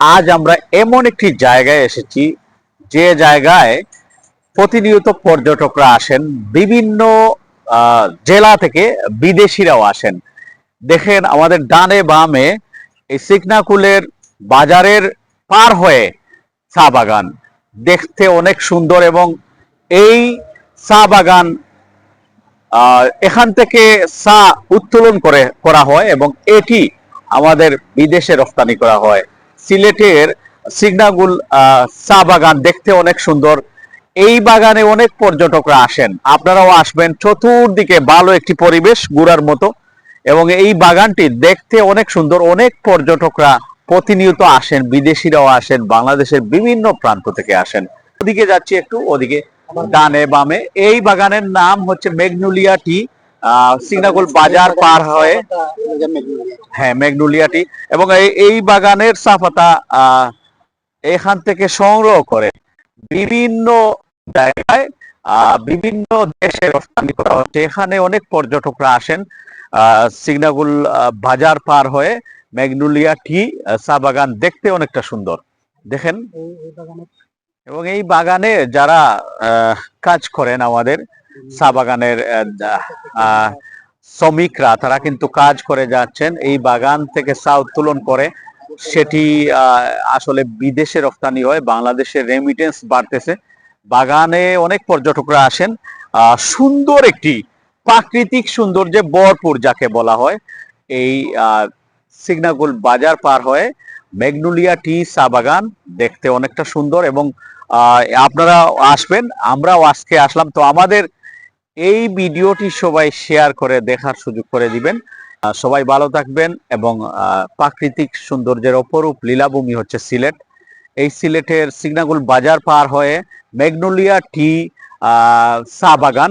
আজ আমরা এমন একটি জায়গায় এসেছি, যে জায়গায় প্রতিনিয়ত পর্যটকরা আসেন, বিভিন্ন জেলা থেকে বিদেশিরাও আসেন। দেখেন আমাদের ডানে বামে এই সিকনাকুলের বাজারের পার হয়ে চা বাগান। দেখতে অনেক সুন্দর এবং এই চা বাগান এখান থেকে চা উত্তোলন করে, করা হয় এবং এটি আমাদের বিদেশে রপ্তানি করা হয়। সিলেটের সিগনাগুল চা বাগান দেখতে অনেক সুন্দর। এই বাগানে অনেক পর্যটকরা আসেন। আপনারাও আসবেন। চতুর্দিকে ভালো একটি পরিবেশ ঘুরার মতো। এবং এই বাগানটি দেখতে অনেক সুন্দর। অনেক পর্যটকরা প্রতিনিয়ত আসেন। বিদেশিরাও আসেন। বাংলাদেশের বিভিন্ন প্রান্ত থেকে আসেন। ওদিকে যাচ্ছি একটু। ওদিকে ডানে বামে। এই বাগানের নাম হচ্ছে মেগনুলিয়া টি আহ সিগনাকুল বাজার পার হয়ে হ্যাঁ মেগনুলিয়াটি এবং এই বাগানের চাপাতা এখান থেকে সংগ্রহ করে বিভিন্ন জায়গায় বিভিন্ন দেশে রপ্তানি করা হচ্ছে। এখানে অনেক পর্যটকরা আসেন আহ, সিগনাগুল বাজার পার হয়ে ম্যাগনুলিয়া টি চা বাগান দেখতে অনেকটা সুন্দর। দেখেন। এবং এই বাগানে যারা আহ, কাজ করেন আমাদের চা বাগানের শ্রমিকরা তারা কিন্তু কাজ করে যাচ্ছেন। এই বাগান থেকে চা উত্তোলন করে সেটি আসলে বিদেশে রপ্তানি হয়, বাংলাদেশের রেমিটেন্স বাড়তেছে। বাগানে অনেক পর্যটকরা আসেন। সুন্দর একটি, প্রাকৃতিক সৌন্দর্যে ভরপুর যাকে বলা হয়। এই সিগনাগুল বাজার পার হয়ে ম্যাগনোলিয়া টি চা বাগান দেখতে অনেকটা সুন্দর এবং আপনারা আসবেন, আমরাও আজকে আসলাম। তো আমাদের এই ভিডিওটি সবাই শেয়ার করে দেখার সুযোগ করে দিবেন। সবাই ভালো থাকবেন এবং প্রাকৃতিক সৌন্দর্যের অপরূপ লীলাভূমি হচ্ছে সিলেট। এই সিলেটের সিগনাগুল বাজার পার হয়ে ম্যাগনোলিয়া টি চা বাগান